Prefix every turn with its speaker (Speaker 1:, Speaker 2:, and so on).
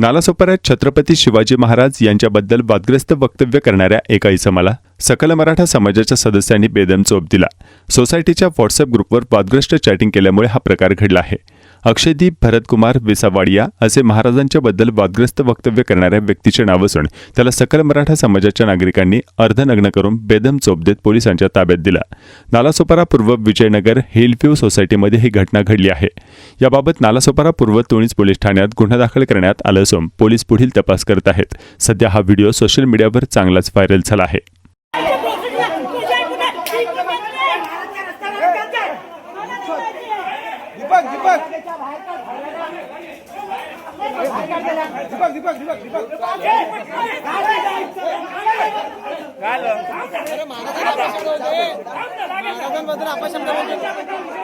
Speaker 1: नालासोपाऱ्यात छत्रपती शिवाजी महाराज यांच्याबद्दल वादग्रस्त वक्तव्य करणाऱ्या एका इसमाला सकल मराठा समाजाच्या सदस्यांनी बेदम चोप दिला. सोसायटीच्या व्हॉट्सअप ग्रुपवर वादग्रस्त चॅटिंग केल्यामुळे हा प्रकार घडला आहे. अक्षयदीप भरतकुमार विसावाडिया असे महाराजांच्या बद्दल वादग्रस्त वक्तव्य करणाऱ्या व्यक्तीचे नाव असून त्याला सकल मराठा समाजाच्या नागरिकांनी अर्धनग्न करून बेदम चोप देत पोलिसांच्या ताब्यात दिला. नालासोपारा पूर्व विजयनगर हिलव्ह्यू सोसायटीमध्ये ही घटना घडली आहे. याबाबत नालासोपारा पूर्व तोणीज पोलीस ठाण्यात गुन्हा दाखल करण्यात आला असून पोलीस पुढील तपास करत आहेत. सध्या हा व्हिडिओ सोशल मीडियावर चांगलाच व्हायरल झाला आहे.
Speaker 2: दीपक दीपक दीपक दीपक दीपक दीपक महाराजांबद्दल अपशब्द बोलतो.